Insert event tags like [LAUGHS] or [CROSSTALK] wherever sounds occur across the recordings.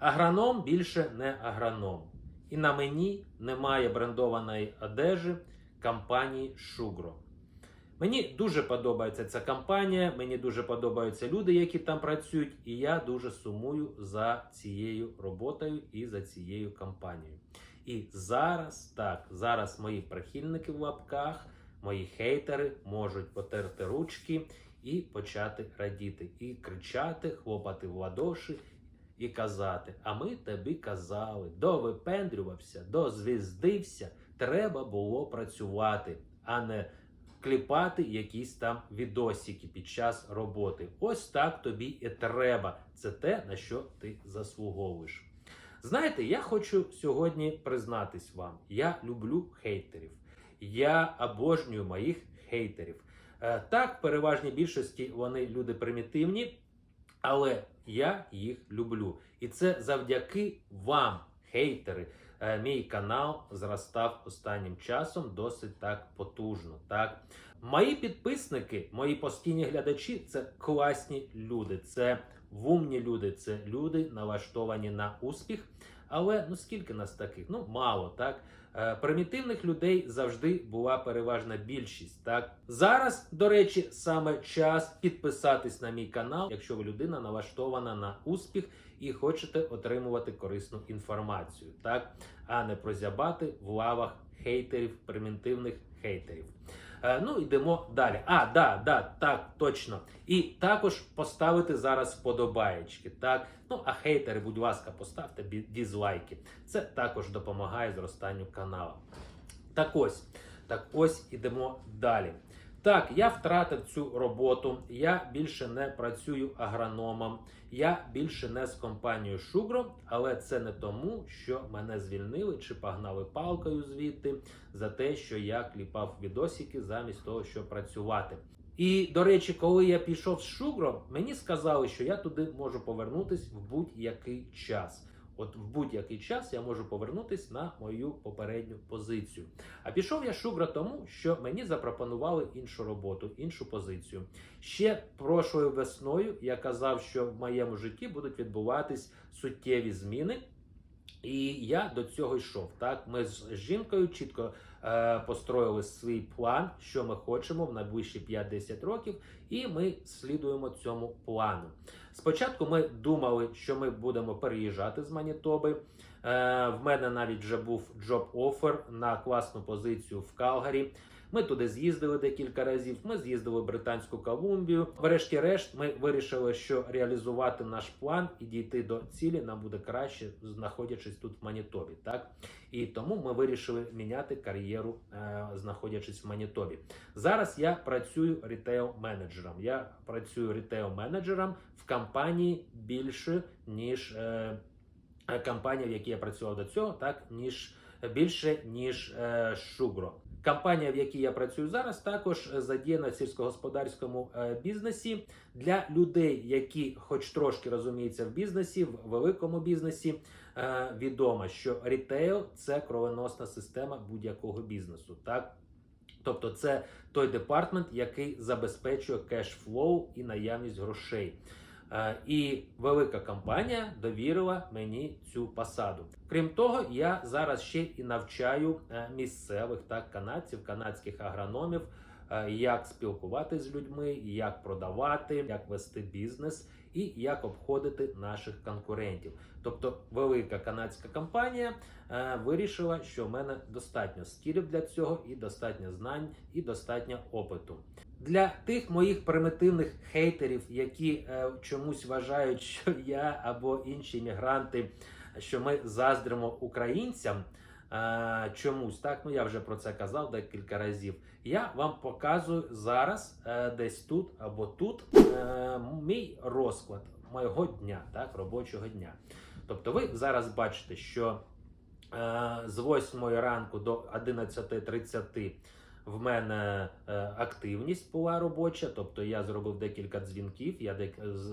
Агроном більше не агроном. І на мені немає брендованої одежі компанії Шугро. Мені дуже подобається ця компанія, мені дуже подобаються люди, які там працюють, і я дуже сумую за цією роботою і за цією компанією. І зараз так, зараз мої прихильники в лапках, мої хейтери можуть потерти ручки і почати радіти, і кричати, хлопати в ладоші і казати: А ми тобі казали, довипендрювався, дозвіздився, треба було працювати, а не кліпати якісь там відосики під час роботи. Ось так тобі і треба. Це те, на що ти заслуговуєш. Знаєте, я хочу сьогодні признатись вам: я люблю хейтерів. Я обожнюю моїх хейтерів. Е, Так, в переважній більшості вони люди примітивні, але я їх люблю. І це завдяки вам, хейтери. Е, Мій канал зростав останнім часом досить так потужно. Так, мої підписники, мої постійні глядачі це класні люди, це вумні люди, це люди налаштовані на успіх. Але ну скільки нас таких? Ну мало так. Е, Примітивних людей завжди була переважна більшість. Так зараз, до речі, саме час підписатись на мій канал, якщо ви людина налаштована на успіх і хочете отримувати корисну інформацію, так а не прозябати в лавах хейтерів, примітивних хейтерів. Е, ну йдемо далі. А, да, да, так, точно. І також поставити зараз вподобаєчки. Так, ну а хейтери, будь ласка, поставте дізлайки. Це також допомагає зростанню каналу. Так ось, так ось ідемо далі. Так, я втратив цю роботу. Я більше не працюю агрономом. Я більше не з компанією Шугро, але це не тому, що мене звільнили чи погнали палкою звідти за те, що я кліпав відосики замість того, щоб працювати. І до речі, коли я пішов з Шугро, мені сказали, що я туди можу повернутись в будь-який час. От в будь-який час я можу повернутись на мою попередню позицію. А пішов я шубра тому, що мені запропонували іншу роботу, іншу позицію. Ще прошлою весною я казав, що в моєму житті будуть відбуватись суттєві зміни. І я до цього йшов. Так, ми з жінкою чітко е, построїли свій план, що ми хочемо в найближчі 5-10 років, і ми слідуємо цьому плану. Спочатку ми думали, що ми будемо переїжджати з Манітоби. Е, в мене навіть вже був джоб офер на класну позицію в Калгарі. Ми туди з'їздили декілька разів. Ми з'їздили в Британську Колумбію. Врешті-решт, ми вирішили, що реалізувати наш план і дійти до цілі нам буде краще, знаходячись тут в Манітобі. Так і тому ми вирішили міняти кар'єру, е, знаходячись в Манітобі. Зараз я працюю рітейл-менеджером. Я працюю рітейл-менеджером в компанії більше ніж е, компанія, в якій я працював до цього, так ніж більше ніж е, Шугро. Компанія, в якій я працюю зараз, також е, задіяна в сільськогосподарському е, бізнесі для людей, які, хоч трошки розуміються в бізнесі, в великому бізнесі. е, Відомо, що рітейл це кровоносна система будь-якого бізнесу. Так. Тобто, це той департмент, який забезпечує кешфлоу і наявність грошей. Е, І велика компанія довірила мені цю посаду. Крім того, я зараз ще і навчаю е, місцевих так канадців, канадських агрономів, е, як спілкуватися з людьми, як продавати, як вести бізнес і як обходити наших конкурентів. Тобто, велика канадська компанія вирішила, що в мене достатньо скілів для цього, і достатньо знань, і достатньо опиту. Для тих моїх примітивних хейтерів, які е, чомусь вважають, що я або інші мігранти, що ми заздримо українцям. е, Чомусь так, ну я вже про це казав декілька разів. Я вам показую зараз, е, десь тут або тут, е, мій розклад моєго дня, так, робочого дня. Тобто, ви зараз бачите, що е, з 8 ранку до 11.30 в мене е, активність була робоча, тобто я зробив декілька дзвінків, я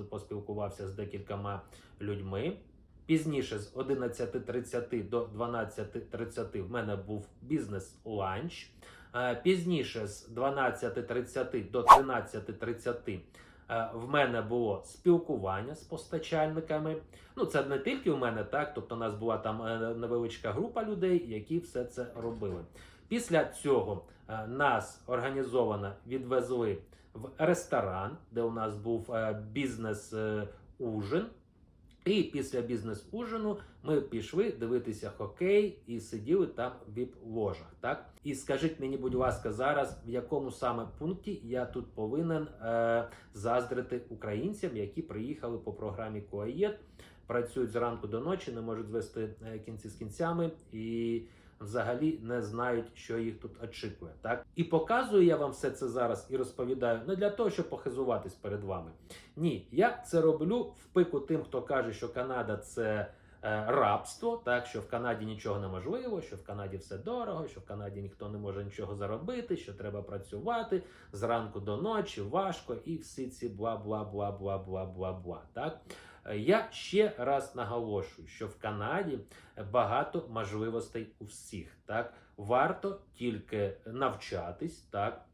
поспілкувався з декількома людьми. Пізніше з 11.30 до 12.30 в мене був бізнес-ланч. Е, Пізніше з 12.30 до 13.30 Е, В мене було спілкування з постачальниками. Ну, це не тільки у мене, так. Тобто, у нас була там невеличка група людей, які все це робили. Після цього е, нас організовано відвезли в ресторан, де у нас був е, бізнес-ужин. І після бізнес-ужину ми пішли дивитися хокей і сиділи там в віп-ложах. Так і скажіть мені, будь ласка, зараз в якому саме пункті я тут повинен е, заздрити українцям, які приїхали по програмі Коаєт, працюють зранку до ночі, не можуть звести е, кінці з кінцями і взагалі не знають, що їх тут очікує. Так і показую я вам все це зараз і розповідаю не для того, щоб похизуватись перед вами. Ні, я це роблю в пику тим, хто каже, що Канада це е, рабство, так що в Канаді нічого неможливо, що в Канаді все дорого, що в Канаді ніхто не може нічого заробити, що треба працювати зранку до ночі, важко, і всі ці бла бла бла бла бла бла бла. Так я ще раз наголошую, що в Канаді багато можливостей у всіх. Так варто тільки навчатись, так.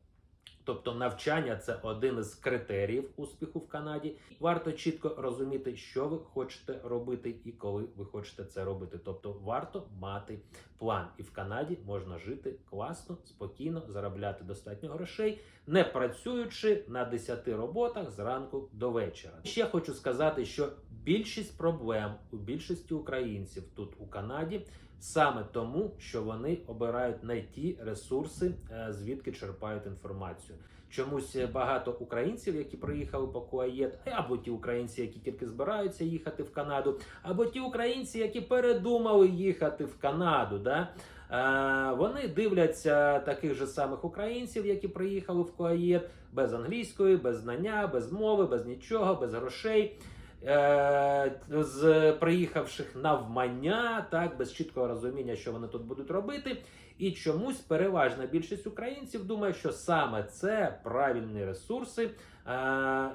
Тобто навчання це один із критеріїв успіху в Канаді. Варто чітко розуміти, що ви хочете робити і коли ви хочете це робити. Тобто варто мати план. І в Канаді можна жити класно, спокійно, заробляти достатньо грошей, не працюючи на 10 роботах зранку до вечора. Ще хочу сказати, що більшість проблем у більшості українців тут у Канаді саме тому, що вони обирають не ті ресурси, е, звідки черпають інформацію. Чомусь багато українців, які приїхали по Куаєт, або ті українці, які тільки збираються їхати в Канаду, або ті українці, які передумали їхати в Канаду. Да? Е, вони дивляться таких же самих українців, які приїхали в Куаєт, без англійської, без знання, без мови, без нічого, без грошей. Е, з приїхавших навмання, так без чіткого розуміння, що вони тут будуть робити, і чомусь переважна більшість українців думає, що саме це правильні ресурси, е,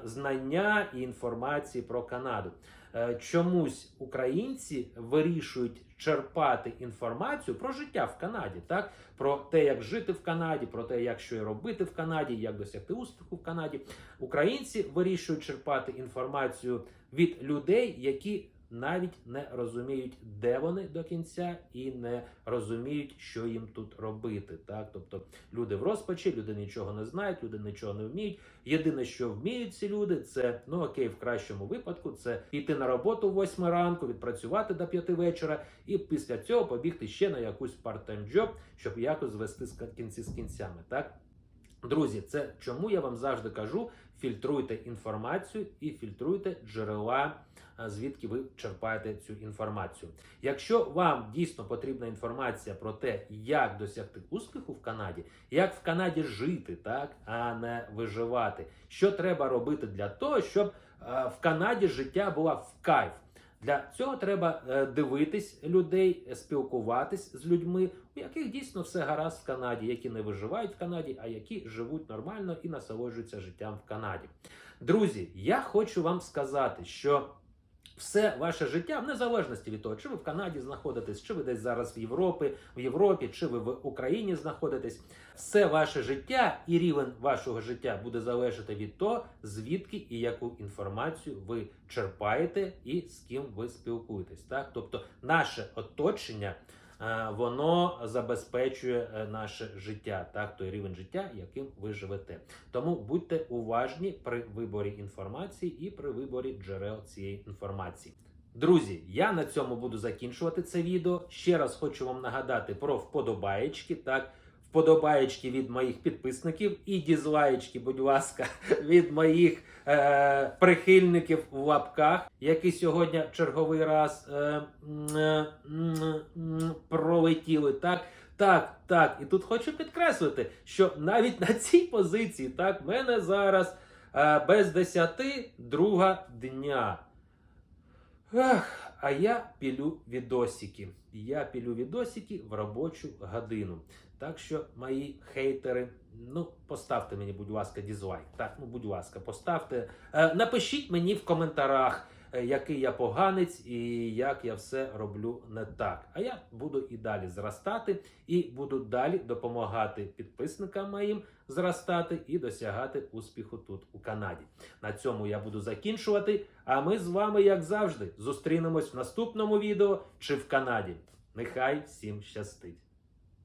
знання і інформації про Канаду. Е, Чомусь українці вирішують черпати інформацію про життя в Канаді, так про те, як жити в Канаді, про те, як що робити в Канаді, як досягти успіху в Канаді. Українці вирішують черпати інформацію від людей, які навіть не розуміють, де вони до кінця, і не розуміють, що їм тут робити. Так, тобто люди в розпачі, люди нічого не знають, люди нічого не вміють. Єдине, що вміють ці люди, це ну окей, в кращому випадку, це піти на роботу в 8 ранку, відпрацювати до 5 вечора, і після цього побігти ще на якусь part-time job, щоб якось звести з кінці з кінцями. Так. Друзі, це чому я вам завжди кажу: фільтруйте інформацію і фільтруйте джерела, звідки ви черпаєте цю інформацію. Якщо вам дійсно потрібна інформація про те, як досягти успіху в Канаді, як в Канаді жити, так а не виживати, що треба робити для того, щоб в Канаді життя була в кайф. Для цього треба е, дивитись людей, спілкуватись з людьми, у яких дійсно все гаразд в Канаді, які не виживають в Канаді, а які живуть нормально і насолоджуються життям в Канаді. Друзі, я хочу вам сказати, що все ваше життя, в незалежності від того, чи ви в Канаді знаходитесь, чи ви десь зараз в Європі, в Європі, чи ви в Україні знаходитесь, все ваше життя і рівень вашого життя буде залежати від того, звідки і яку інформацію ви черпаєте і з ким ви спілкуєтесь. Так, тобто наше оточення. Е, Воно забезпечує е, наше життя, так той рівень життя, яким ви живете. Тому будьте уважні при виборі інформації і при виборі джерел цієї інформації. Друзі, я на цьому буду закінчувати це відео. Ще раз хочу вам нагадати про вподобаєчки. Так, вподобаєчки від моїх підписників і дізлаєчки, будь ласка, [LAUGHS] від моїх е, прихильників в лапках, які сьогодні черговий раз е, е, пролетіли. Так, так, так. І тут хочу підкреслити, що навіть на цій позиції, так, в мене зараз е, без 10 друга дня. Ех, а я пілю відосики. Я пілю відосики в робочу годину. Так що, мої хейтери, ну поставте мені, будь ласка, дізлайк. Так, ну будь ласка, поставте. Е, напишіть мені в коментарях, е, який я поганець і як я все роблю не так. А я буду і далі зростати, і буду далі допомагати підписникам моїм зростати і досягати успіху тут у Канаді. На цьому я буду закінчувати. А ми з вами, як завжди, зустрінемось в наступному відео чи в Канаді. Нехай всім щастить!